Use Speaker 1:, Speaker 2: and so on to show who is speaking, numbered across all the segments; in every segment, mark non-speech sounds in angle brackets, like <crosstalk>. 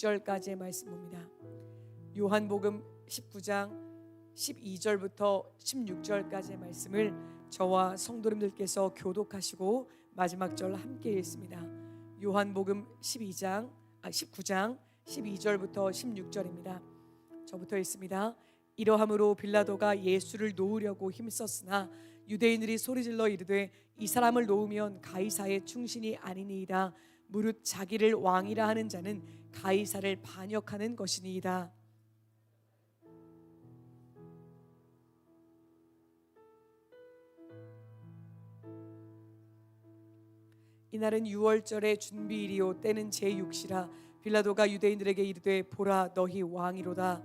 Speaker 1: 16절까지의 말씀입니다. 요한복음 19장 12절부터 16절까지의 말씀을 저와 성도님들께서 교독하시고 마지막 절 함께 읽습니다. 요한복음 12장 아 19장 12절부터 16절입니다. 저부터 읽습니다. 이러함으로 빌라도가 예수를 놓으려고 힘썼으나 유대인들이 소리질러 이르되 이 사람을 놓으면 가이사의 충신이 아니니이다. 무릇 자기를 왕이라 하는 자는 가이사를 반역하는 것이니이다. 이날은 유월절의 준비일이요. 때는 제6시라. 빌라도가 유대인들에게 이르되 보라 너희 왕이로다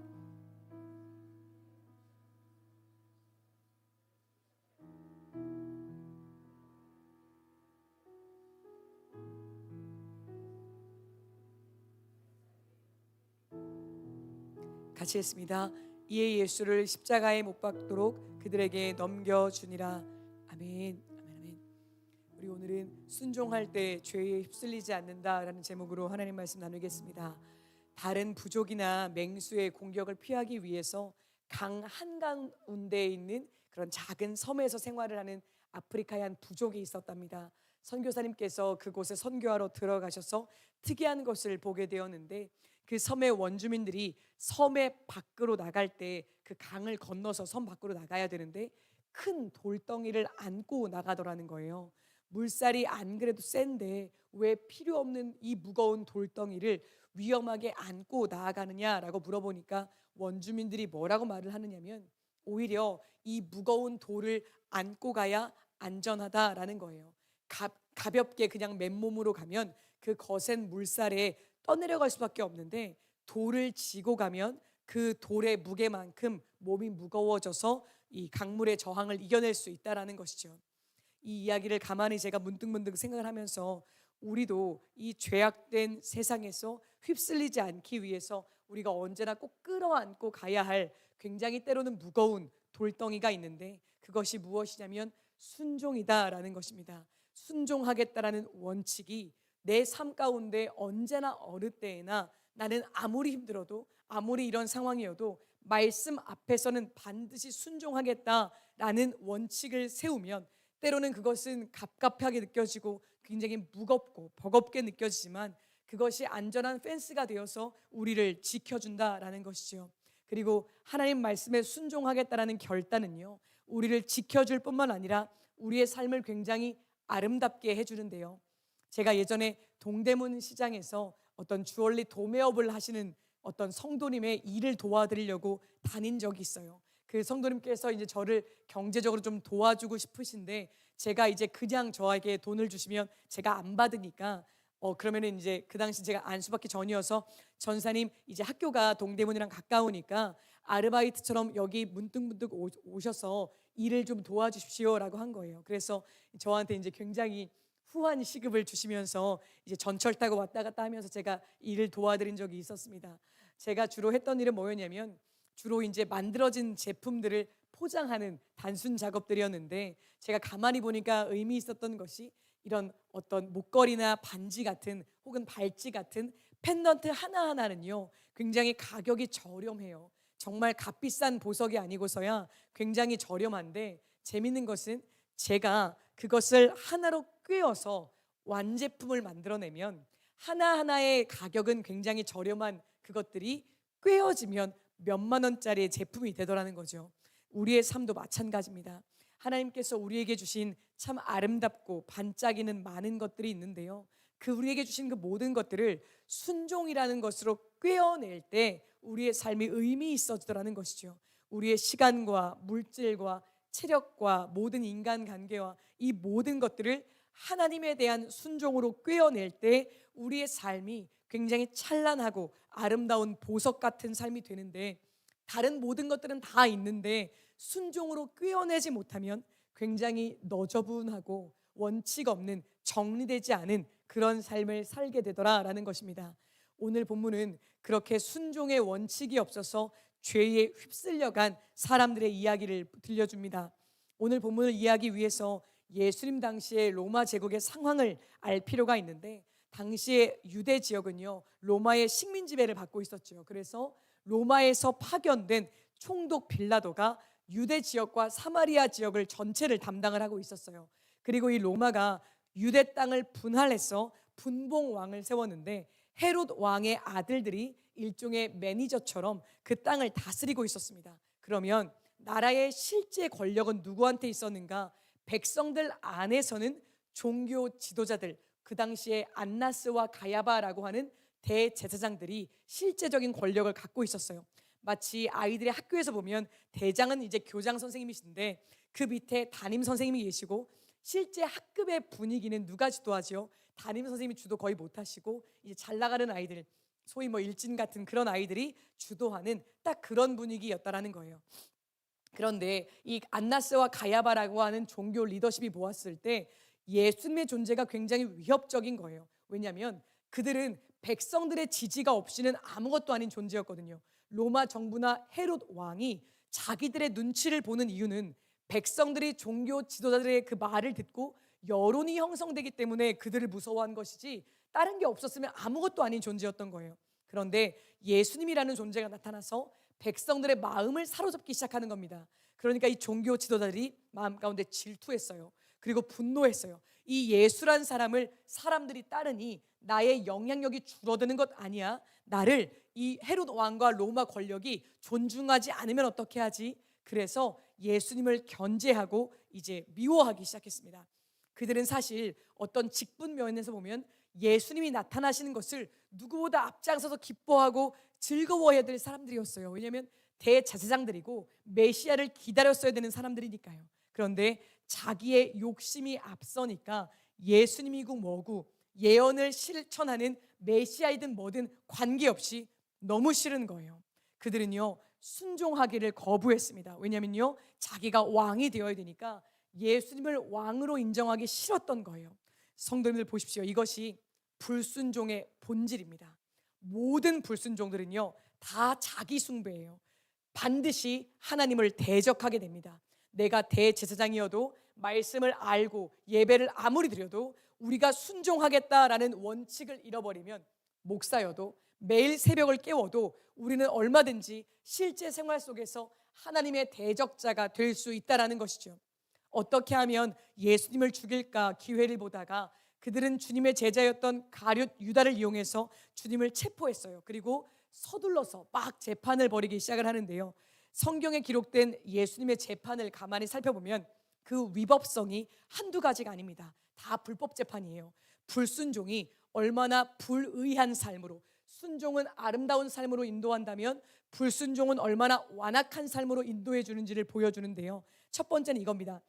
Speaker 1: 같이 했습니다. 이에 예수를 십자가에 못 박도록 그들에게 넘겨 주니라. 아멘. 아멘. 아멘. 우리 오늘은 순종할 때 죄에 휩쓸리지 않는다라는 제목으로 하나님 말씀 나누겠습니다. 다른 부족이나 맹수의 공격을 피하기 위해서 강 한강 운대에 있는 그런 작은 섬에서 생활을 하는 아프리카의 한 부족이 있었답니다. 선교사님께서 그곳에 선교하러 들어가셔서 특이한 것을 보게 되었는데 그 섬의 원주민들이 섬의 밖으로 나갈 때 그 강을 건너서 섬 밖으로 나가야 되는데 큰 돌덩이를 안고 나가더라는 거예요. 물살이 안 그래도 센데 왜 필요 없는 이 무거운 돌덩이를 위험하게 안고 나아가느냐라고 물어보니까 원주민들이 뭐라고 말을 하느냐면 오히려 이 무거운 돌을 안고 가야 안전하다라는 거예요. 가, 가볍게 그냥 맨몸으로 가면 그 거센 물살에 떠내려갈 수밖에 없는데 돌을 지고 가면 그 돌의 무게만큼 몸이 무거워져서 이 강물의 저항을 이겨낼 수 있다라는 것이죠. 이 이야기를 가만히 제가 문득문득 생각을 하면서 우리도 이 죄악된 세상에서 휩쓸리지 않기 위해서 우리가 언제나 꼭 끌어안고 가야 할 굉장히 때로는 무거운 돌덩이가 있는데 그것이 무엇이냐면 순종이다라는 것입니다. 순종하겠다라는 원칙이 내 삶 가운데 언제나 어느 때에나 나는 아무리 힘들어도 아무리 이런 상황이어도 말씀 앞에서는 반드시 순종하겠다라는 원칙을 세우면 때로는 그것은 갑갑하게 느껴지고 굉장히 무겁고 버겁게 느껴지지만 그것이 안전한 펜스가 되어서 우리를 지켜준다라는 것이죠. 그리고 하나님 말씀에 순종하겠다라는 결단은요, 우리를 지켜줄 뿐만 아니라 우리의 삶을 굉장히 아름답게 해주는데요. 제가 예전에 동대문 시장에서 어떤 주얼리 도매업을 하시는 어떤 성도님의 일을 도와드리려고 다닌 적이 있어요. 그 성도님께서 이제 저를 경제적으로 좀 도와주고 싶으신데 제가 이제 그냥 저에게 돈을 주시면 제가 안 받으니까 어 그러면은 이제 그 당시 제가 안수받기 전이어서 전사님 이제 학교가 동대문이랑 가까우니까 아르바이트처럼 여기 문득문득 오- 오셔서 일을 좀 도와주십시오라고 한 거예요. 그래서 저한테 이제 굉장히 후한 시급을 주시면서 이제 전철 타고 왔다 갔다 하면서 제가 일을 도와드린 적이 있었습니다. 제가 주로 했던 일은 뭐였냐면 주로 이제 만들어진 제품들을 포장하는 단순 작업들이었는데 제가 가만히 보니까 의미 있었던 것이 이런 어떤 목걸이나 반지 같은 혹은 발찌 같은 펜던트 하나하나는요 굉장히 가격이 저렴해요. 정말 값비싼 보석이 아니고서야 굉장히 저렴한데 재밌는 것은 제가 그것을 하나로 꿰어서 완제품을 만들어내면 하나하나의 가격은 굉장히 저렴한 그것들이 꿰어지면 몇만 원짜리의 제품이 되더라는 거죠. 우리의 삶도 마찬가지입니다. 하나님께서 우리에게 주신 참 아름답고 반짝이는 많은 것들이 있는데요. 그 우리에게 주신 그 모든 것들을 순종이라는 것으로 꿰어낼 때 우리의 삶이 의미 있어지더라는 것이죠. 우리의 시간과 물질과 체력과 모든 인간 관계와 이 모든 것들을 하나님에 대한 순종으로 꿰어낼 때 우리의 삶이 굉장히 찬란하고 아름다운 보석 같은 삶이 되는데 다른 모든 것들은 다 있는데 순종으로 꿰어내지 못하면 굉장히 너저분하고 원칙 없는 정리되지 않은 그런 삶을 살게 되더라라는 것입니다. 오늘 본문은 그렇게 순종의 원칙이 없어서 죄에 휩쓸려간 사람들의 이야기를 들려줍니다. 오늘 본문을 이해하기 위해서 예수님 당시의 로마 제국의 상황을 알 필요가 있는데 당시에 유대 지역은요 로마의 식민 지배를 받고 있었죠. 그래서 로마에서 파견된 총독 빌라도가 유대 지역과 사마리아 지역을 전체를 담당을 하고 있었어요. 그리고 이 로마가 유대 땅을 분할해서 분봉 왕을 세웠는데 헤롯 왕의 아들들이 일종의 매니저처럼 그 땅을 다스리고 있었습니다. 그러면 나라의 실제 권력은 누구한테 있었는가? 백성들 안에서는 종교 지도자들 그 당시에 안나스와 가야바라고 하는 대제사장들이 실제적인 권력을 갖고 있었어요. 마치 아이들의 학교에서 보면 대장은 이제 교장 선생님이신데 그 밑에 담임 선생님이 계시고 실제 학급의 분위기는 누가 주도하죠? 담임 선생님이 주도 거의 못 하시고 이제 잘 나가는 아이들 소위 뭐 일진 같은 그런 아이들이 주도하는 딱 그런 분위기였다라는 거예요. 그런데 이 안나스와 가야바라고 하는 종교 리더십이 모았을 때 예수님의 존재가 굉장히 위협적인 거예요. 왜냐하면 그들은 백성들의 지지가 없이는 아무것도 아닌 존재였거든요. 로마 정부나 헤롯 왕이 자기들의 눈치를 보는 이유는 백성들이 종교 지도자들의 그 말을 듣고 여론이 형성되기 때문에 그들을 무서워한 것이지 다른 게 없었으면 아무것도 아닌 존재였던 거예요. 그런데 예수님이라는 존재가 나타나서 백성들의 마음을 사로잡기 시작하는 겁니다. 그러니까 이 종교 지도자들이 마음 가운데 질투했어요. 그리고 분노했어요. 이 예수란 사람을 사람들이 따르니 나의 영향력이 줄어드는 것 아니야. 나를 이 헤롯 왕과 로마 권력이 존중하지 않으면 어떻게 하지? 그래서 예수님을 견제하고 이제 미워하기 시작했습니다. 그들은 사실 어떤 직분 면에서 보면 예수님이 나타나시는 것을 누구보다 앞장서서 기뻐하고 즐거워해야 될 사람들이었어요. 왜냐하면 대제사장들이고 메시아를 기다렸어야 되는 사람들이니까요. 그런데 자기의 욕심이 앞서니까 예수님이고 뭐고 예언을 실천하는 메시아이든 뭐든 관계없이 너무 싫은 거예요. 그들은요 순종하기를 거부했습니다. 왜냐면요 자기가 왕이 되어야 되니까 예수님을 왕으로 인정하기 싫었던 거예요. 성도님들 보십시오. 이것이 불순종의 본질입니다. 모든 불순종들은요 다 자기 숭배예요. 반드시 하나님을 대적하게 됩니다. 내가 대제사장이어도 말씀을 알고 예배를 아무리 드려도 우리가 순종하겠다라는 원칙을 잃어버리면 목사여도 매일 새벽을 깨워도 우리는 얼마든지 실제 생활 속에서 하나님의 대적자가 될 수 있다라는 것이죠. 어떻게 하면 예수님을 죽일까 기회를 보다가 그들은 주님의 제자였던 가룟 유다를 이용해서 주님을 체포했어요. 그리고 서둘러서 막 재판을 벌이기 시작을 하는데요. 성경에 기록된 예수님의 재판을 가만히 살펴보면 그 위법성이 한두 가지가 아닙니다. 다 불법 재판이에요. 불순종이 얼마나 불의한 삶으로 순종은 아름다운 삶으로 인도한다면 불순종은 얼마나 완악한 삶으로 인도해 주는지를 보여주는데요. 첫 번째는 이겁니다.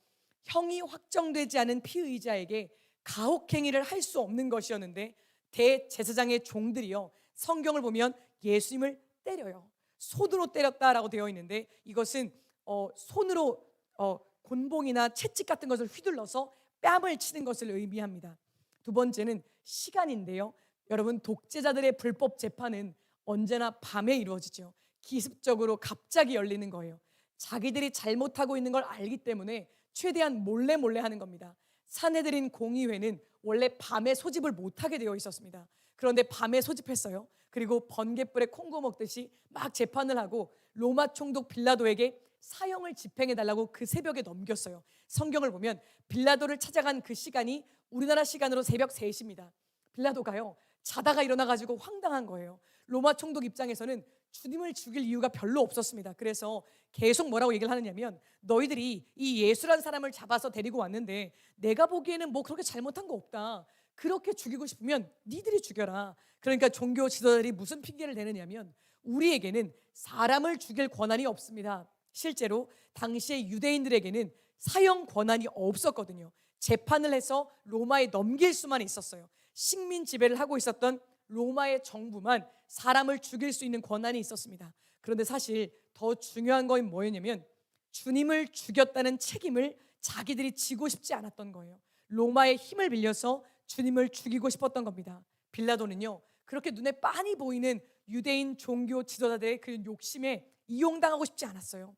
Speaker 1: 형이 확정되지 않은 피의자에게 가혹행위를 할 수 없는 것이었는데 대제사장의 종들이요. 성경을 보면 예수님을 때려요. 손으로 때렸다라고 되어 있는데 이것은 어, 손으로 어, 곤봉이나 채찍 같은 것을 휘둘러서 뺨을 치는 것을 의미합니다. 두 번째는 시간인데요. 여러분 독재자들의 불법 재판은 언제나 밤에 이루어지죠. 기습적으로 갑자기 열리는 거예요. 자기들이 잘못하고 있는 걸 알기 때문에 최대한 몰래 몰래 하는 겁니다. 사내들인 공의회는 원래 밤에 소집을 못하게 되어 있었습니다. 그런데 밤에 소집했어요. 그리고 번개불에 콩고 먹듯이 막 재판을 하고 로마 총독 빌라도에게 사형을 집행해 달라고 그 새벽에 넘겼어요. 성경을 보면 빌라도를 찾아간 그 시간이 우리나라 시간으로 새벽 3시입니다. 빌라도가요. 자다가 일어나 가지고 황당한 거예요. 로마 총독 입장에서는 주님을 죽일 이유가 별로 없었습니다. 그래서 계속 뭐라고 얘기를 하느냐면 너희들이 이 예수란 사람을 잡아서 데리고 왔는데 내가 보기에는 뭐 그렇게 잘못한 거 없다. 그렇게 죽이고 싶으면 니들이 죽여라. 그러니까 종교 지도자들이 무슨 핑계를 대느냐면 우리에게는 사람을 죽일 권한이 없습니다. 실제로 당시의 유대인들에게는 사형 권한이 없었거든요. 재판을 해서 로마에 넘길 수만 있었어요. 식민 지배를 하고 있었던 로마의 정부만 사람을 죽일 수 있는 권한이 있었습니다. 그런데 사실 더 중요한 건 뭐였냐면 주님을 죽였다는 책임을 자기들이 지고 싶지 않았던 거예요. 로마의 힘을 빌려서 주님을 죽이고 싶었던 겁니다. 빌라도는요. 그렇게 눈에 빤히 보이는 유대인 종교 지도자들의 그 욕심에 이용당하고 싶지 않았어요.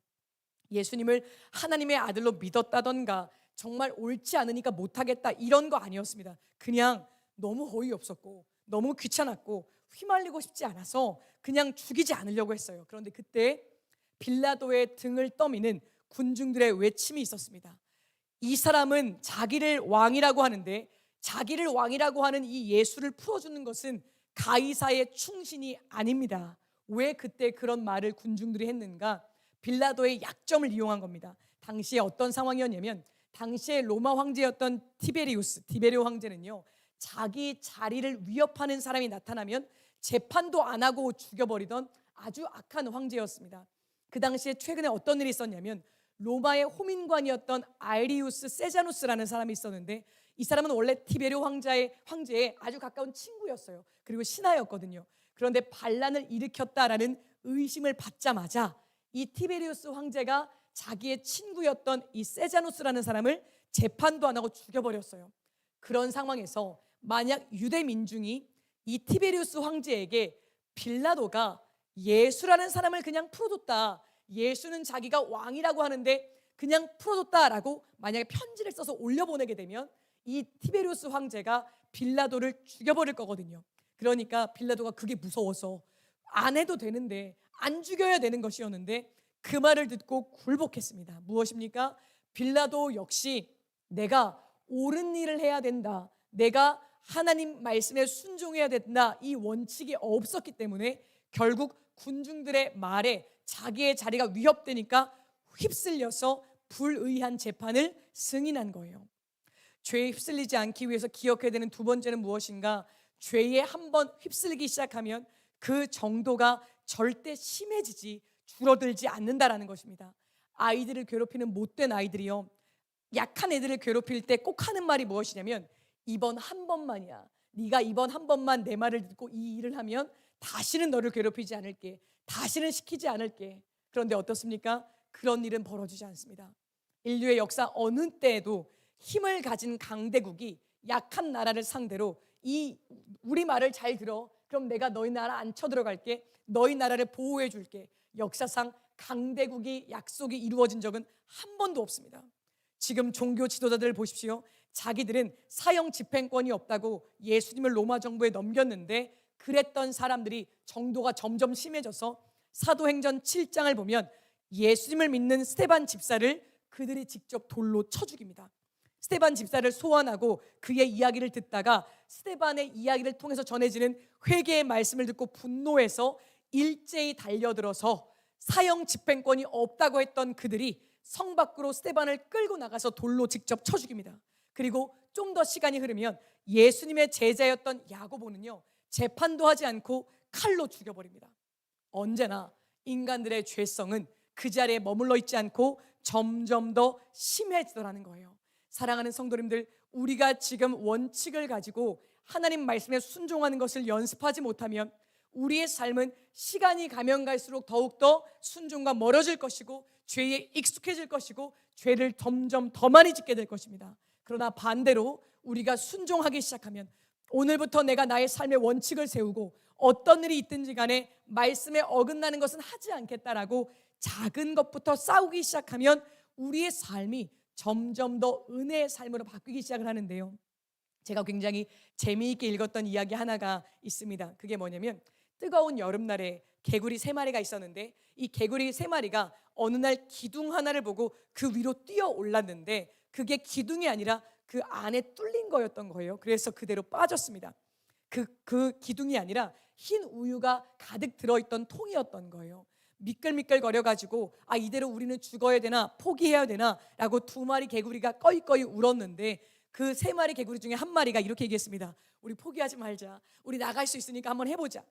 Speaker 1: 예수님을 하나님의 아들로 믿었다던가 정말 옳지 않으니까 못하겠다 이런 거 아니었습니다. 그냥 너무 어이없었고 너무 귀찮았고 휘말리고 싶지 않아서 그냥 죽이지 않으려고 했어요. 그런데 그때 빌라도의 등을 떠미는 군중들의 외침이 있었습니다. 이 사람은 자기를 왕이라고 하는데 자기를 왕이라고 하는 이 예수를 풀어주는 것은 가이사의 충신이 아닙니다. 왜 그때 그런 말을 군중들이 했는가? 빌라도의 약점을 이용한 겁니다. 당시에 어떤 상황이었냐면 당시에 로마 황제였던 티베리우스, 티베리오 황제는요. 자기 자리를 위협하는 사람이 나타나면 재판도 안 하고 죽여버리던 아주 악한 황제였습니다. 그 당시에 최근에 어떤 일이 있었냐면 로마의 호민관이었던 아이리우스 세자누스라는 사람이 있었는데 이 사람은 원래 티베리오 황자의 황제의 아주 가까운 친구였어요. 그리고 신하였거든요. 그런데 반란을 일으켰다라는 의심을 받자마자 이 티베리우스 황제가 자기의 친구였던 이 세자누스라는 사람을 재판도 안 하고 죽여버렸어요. 그런 상황에서 만약 유대 민중이 이 티베리우스 황제에게 빌라도가 예수라는 사람을 그냥 풀어줬다. 예수는 자기가 왕이라고 하는데 그냥 풀어줬다라고 만약에 편지를 써서 올려보내게 되면 이 티베리우스 황제가 빌라도를 죽여버릴 거거든요. 그러니까 빌라도가 그게 무서워서 안 해도 되는데 안 죽여야 되는 것이었는데 그 말을 듣고 굴복했습니다. 무엇입니까? 빌라도 역시 내가 옳은 일을 해야 된다. 내가 하나님 말씀에 순종해야 된다. 이 원칙이 없었기 때문에 결국 군중들의 말에 자기의 자리가 위협되니까 휩쓸려서 불의한 재판을 승인한 거예요. 죄에 휩쓸리지 않기 위해서 기억해야 되는 두 번째는 무엇인가? 죄에 한번 휩쓸리기 시작하면 그 정도가 절대 심해지지 줄어들지 않는다라는 것입니다. 아이들을 괴롭히는 못된 아이들이요. 약한 애들을 괴롭힐 때 꼭 하는 말이 무엇이냐면 이번 한 번만이야. 네가 이번 한 번만 내 말을 듣고 이 일을 하면 다시는 너를 괴롭히지 않을게. 다시는 시키지 않을게. 그런데 어떻습니까? 그런 일은 벌어지지 않습니다. 인류의 역사 어느 때에도 힘을 가진 강대국이 약한 나라를 상대로 이 우리 말을 잘 들어. 그럼 내가 너희 나라 안 쳐들어갈게. 너희 나라를 보호해 줄게. 역사상 강대국이 약속이 이루어진 적은 한 번도 없습니다. 지금 종교 지도자들 보십시오. 자기들은 사형 집행권이 없다고 예수님을 로마 정부에 넘겼는데 그랬던 사람들이 정도가 점점 심해져서 사도행전 7장을 보면 예수님을 믿는 스테반 집사를 그들이 직접 돌로 쳐 죽입니다. 스테반 집사를 소환하고 그의 이야기를 듣다가 스테반의 이야기를 통해서 전해지는 회개의 말씀을 듣고 분노해서 일제히 달려들어서 사형 집행권이 없다고 했던 그들이 성 밖으로 스테반을 끌고 나가서 돌로 직접 쳐 죽입니다. 그리고 좀 더 시간이 흐르면 예수님의 제자였던 야고보는요 재판도 하지 않고 칼로 죽여버립니다. 언제나 인간들의 죄성은 그 자리에 머물러 있지 않고 점점 더 심해지더라는 거예요. 사랑하는 성도님들, 우리가 지금 원칙을 가지고 하나님 말씀에 순종하는 것을 연습하지 못하면 우리의 삶은 시간이 가면 갈수록 더욱더 순종과 멀어질 것이고 죄에 익숙해질 것이고 죄를 점점 더 많이 짓게 될 것입니다. 그러나 반대로 우리가 순종하기 시작하면 오늘부터 내가 나의 삶의 원칙을 세우고 어떤 일이 있든지 간에 말씀에 어긋나는 것은 하지 않겠다라고 작은 것부터 싸우기 시작하면 우리의 삶이 점점 더 은혜의 삶으로 바뀌기 시작을 하는데요. 제가 굉장히 재미있게 읽었던 이야기 하나가 있습니다. 그게 뭐냐면 뜨거운 여름날에 개구리 세 마리가 있었는데 이 개구리 세 마리가 어느 날 기둥 하나를 보고 그 위로 뛰어 올랐는데 그게 기둥이 아니라 그 안에 뚫린 거였던 거예요. 그래서 그대로 빠졌습니다. 그, 그 기둥이 아니라 흰 우유가 가득 들어있던 통이었던 거예요. 미끌미끌 거려가지고 아 이대로 우리는 죽어야 되나 포기해야 되나 라고 두 마리 개구리가 꺼이꺼이 울었는데 그 세 마리 개구리 중에 한 마리가 이렇게 얘기했습니다. 우리 포기하지 말자. 우리 나갈 수 있으니까 한번 해보자.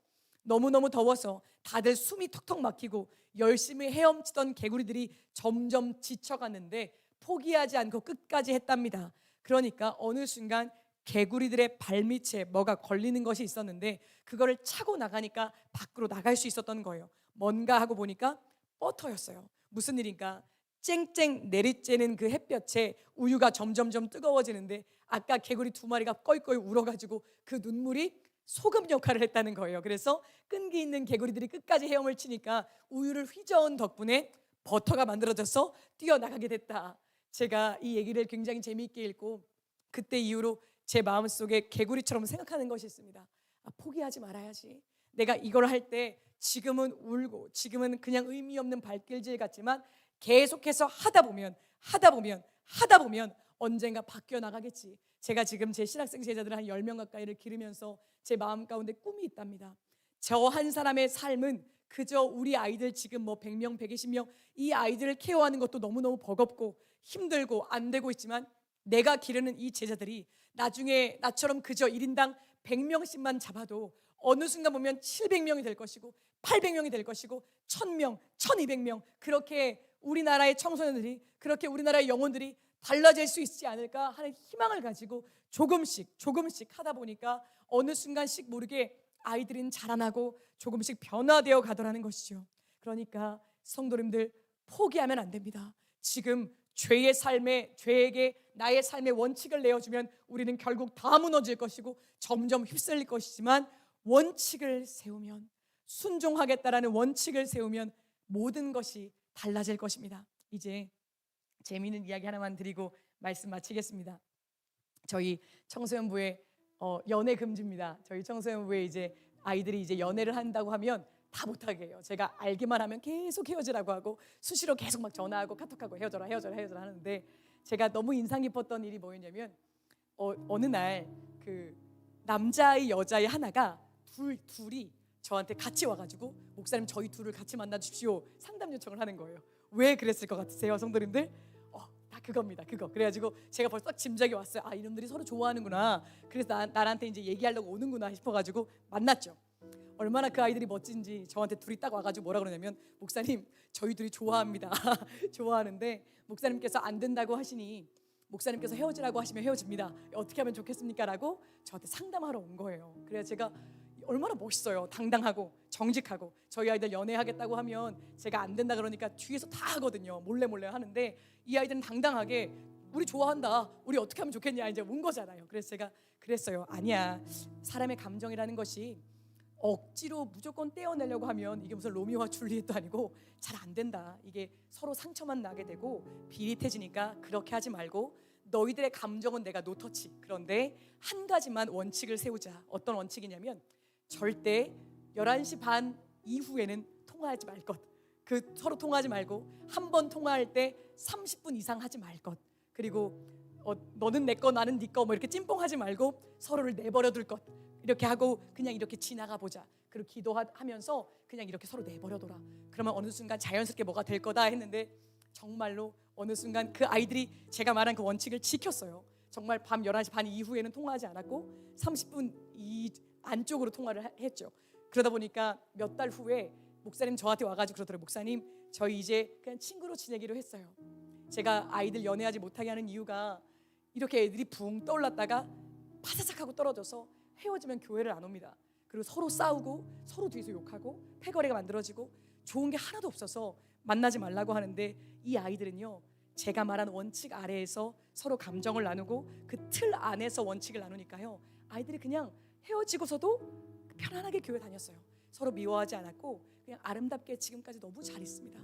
Speaker 1: 너무너무 더워서 다들 숨이 턱턱 막히고 열심히 헤엄치던 개구리들이 점점 지쳐갔는데 포기하지 않고 끝까지 했답니다. 그러니까 어느 순간 개구리들의 발밑에 뭐가 걸리는 것이 있었는데 그거를 차고 나가니까 밖으로 나갈 수 있었던 거예요. 뭔가 하고 보니까 버터였어요. 무슨 일인가? 쨍쨍 내리쬐는 그 햇볕에 우유가 점점점 뜨거워지는데 아까 개구리 두 마리가 꺼이꺼이 울어가지고 그 눈물이 소금 역할을 했다는 거예요. 그래서 끈기 있는 개구리들이 끝까지 헤엄을 치니까 우유를 휘저은 덕분에 버터가 만들어져서 뛰어나가게 됐다. 제가 이 얘기를 굉장히 재미있게 읽고 그때 이후로 제 마음 속에 개구리처럼 생각하는 것이 있습니다. 아, 포기하지 말아야지. 내가 이걸 할 때 지금은 울고 지금은 그냥 의미 없는 발길질 같지만 계속해서 하다 보면 하다 보면 하다 보면 언젠가 바뀌어 나가겠지. 제가 지금 제 신학생 제자들 한 10명 가까이를 기르면서 제 마음 가운데 꿈이 있답니다. 저 한 사람의 삶은 그저 우리 아이들 지금 뭐 100명, 120명 이 아이들을 케어하는 것도 너무너무 버겁고 힘들고 안 되고 있지만 내가 기르는 이 제자들이 나중에 나처럼 그저 1인당 100명씩만 잡아도 어느 순간 보면 700명이 될 것이고 800명이 될 것이고 1000명, 1200명 그렇게 우리나라의 청소년들이 그렇게 우리나라의 영혼들이 달라질 수 있지 않을까 하는 희망을 가지고 조금씩 조금씩 하다 보니까 어느 순간씩 모르게 아이들은 자라나고 조금씩 변화되어 가더라는 것이죠. 그러니까 성도님들 포기하면 안 됩니다. 지금 죄의 삶에 죄에게 나의 삶의 원칙을 내어주면 우리는 결국 다 무너질 것이고 점점 휩쓸릴 것이지만 원칙을 세우면 순종하겠다라는 원칙을 세우면 모든 것이 달라질 것입니다. 이제 재미있는 이야기 하나만 드리고 말씀 마치겠습니다. 저희 청소년부에 어, 연애 금지입니다. 저희 청소년부에 이제 아이들이 이제 연애를 한다고 하면 다 못하게 해요. 제가 알기만 하면 계속 헤어지라고 하고 수시로 계속 막 전화하고 카톡하고 헤어져라 헤어져라 헤어져라 하는데 제가 너무 인상 깊었던 일이 뭐였냐면 어, 어느 날 그 남자의 여자의 하나가 둘 둘이 저한테 같이 와가지고 목사님 저희 둘을 같이 만나 주십시오 상담 요청을 하는 거예요. 왜 그랬을 것 같으세요, 성도님들? 그겁니다. 그거. 그래가지고 제가 벌써 딱 짐작이 왔어요. 아 이놈들이 서로 좋아하는구나. 그래서 나, 나한테 이제 얘기하려고 오는구나 싶어가지고 만났죠. 얼마나 그 아이들이 멋진지 저한테 둘이 딱 와가지고 뭐라 그러냐면 목사님 저희 둘이 좋아합니다. <laughs> 좋아하는데 목사님께서 안 된다고 하시니 목사님께서 헤어지라고 하시면 헤어집니다. 어떻게 하면 좋겠습니까?라고 저한테 상담하러 온 거예요. 그래서 제가 얼마나 멋있어요. 당당하고 정직하고 저희 아이들 연애하겠다고 하면 제가 안 된다 그러니까 뒤에서 다 하거든요. 몰래 몰래 하는데 이 아이들은 당당하게 우리 좋아한다. 우리 어떻게 하면 좋겠냐 이제 온 거잖아요. 그래서 제가 그랬어요. 아니야. 사람의 감정이라는 것이 억지로 무조건 떼어내려고 하면 이게 무슨 로미오와 줄리엣도 아니고 잘 안 된다. 이게 서로 상처만 나게 되고 비릿해지니까 그렇게 하지 말고 너희들의 감정은 내가 노터치. 그런데 한 가지만 원칙을 세우자. 어떤 원칙이냐면 절대 11시 반 이후에는 통화하지 말 것. 그 서로 통화하지 말고 한 번 통화할 때 30분 이상 하지 말 것. 그리고 어, 너는 내 거 나는 네 거 뭐 이렇게 찜뽕하지 말고 서로를 내버려 둘 것. 이렇게 하고 그냥 이렇게 지나가 보자. 그리고 기도하면서 그냥 이렇게 서로 내버려 둬라. 그러면 어느 순간 자연스럽게 뭐가 될 거다 했는데 정말로 어느 순간 그 아이들이 제가 말한 그 원칙을 지켰어요. 정말 밤 11시 반 이후에는 통화하지 않았고 30분 이 안쪽으로 통화를 하- 했죠. 그러다 보니까 몇 달 후에 목사님 저한테 와가지고 그러더라고요. 목사님 저희 이제 그냥 친구로 지내기로 했어요. 제가 아이들 연애하지 못하게 하는 이유가 이렇게 애들이 붕 떠올랐다가 파사삭 하고 떨어져서 헤어지면 교회를 안 옵니다. 그리고 서로 싸우고 서로 뒤에서 욕하고 패거리가 만들어지고 좋은 게 하나도 없어서 만나지 말라고 하는데 이 아이들은요 제가 말한 원칙 아래에서 서로 감정을 나누고 그 틀 안에서 원칙을 나누니까요 아이들이 그냥 헤어지고서도 편안하게 교회 다녔어요. 서로 미워하지 않았고 그냥 아름답게 지금까지 너무 잘 있습니다.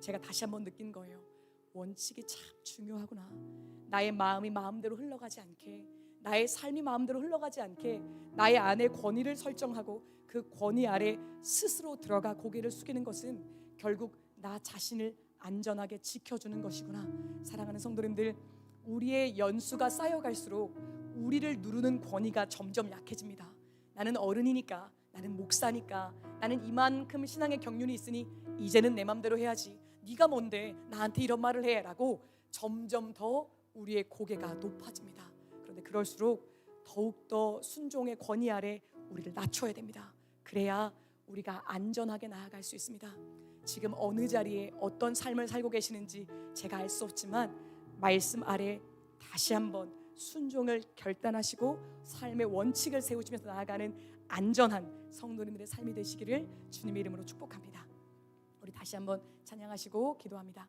Speaker 1: 제가 다시 한번 느낀 거예요. 원칙이 참 중요하구나. 나의 마음이 마음대로 흘러가지 않게, 나의 삶이 마음대로 흘러가지 않게, 나의 안에 권위를 설정하고 그 권위 아래 스스로 들어가 고개를 숙이는 것은 결국 나 자신을 안전하게 지켜주는 것이구나. 사랑하는 성도님들, 우리의 연수가 쌓여갈수록 우리를 누르는 권위가 점점 약해집니다. 나는 어른이니까, 나는 목사니까, 나는 이만큼 신앙의 경륜이 있으니 이제는 내 맘대로 해야지. 네가 뭔데 나한테 이런 말을 해라고 점점 더 우리의 고개가 높아집니다. 그런데 그럴수록 더욱 더 순종의 권위 아래 우리를 낮춰야 됩니다. 그래야 우리가 안전하게 나아갈 수 있습니다. 지금 어느 자리에 어떤 삶을 살고 계시는지 제가 알 수 없지만 말씀 아래 다시 한번 순종을 결단하시고 삶의 원칙을 세우시면서 나아가는 안전한 성도님들의 삶이 되시기를 주님의 이름으로 축복합니다. 우리 다시 한번 찬양하시고 기도합니다.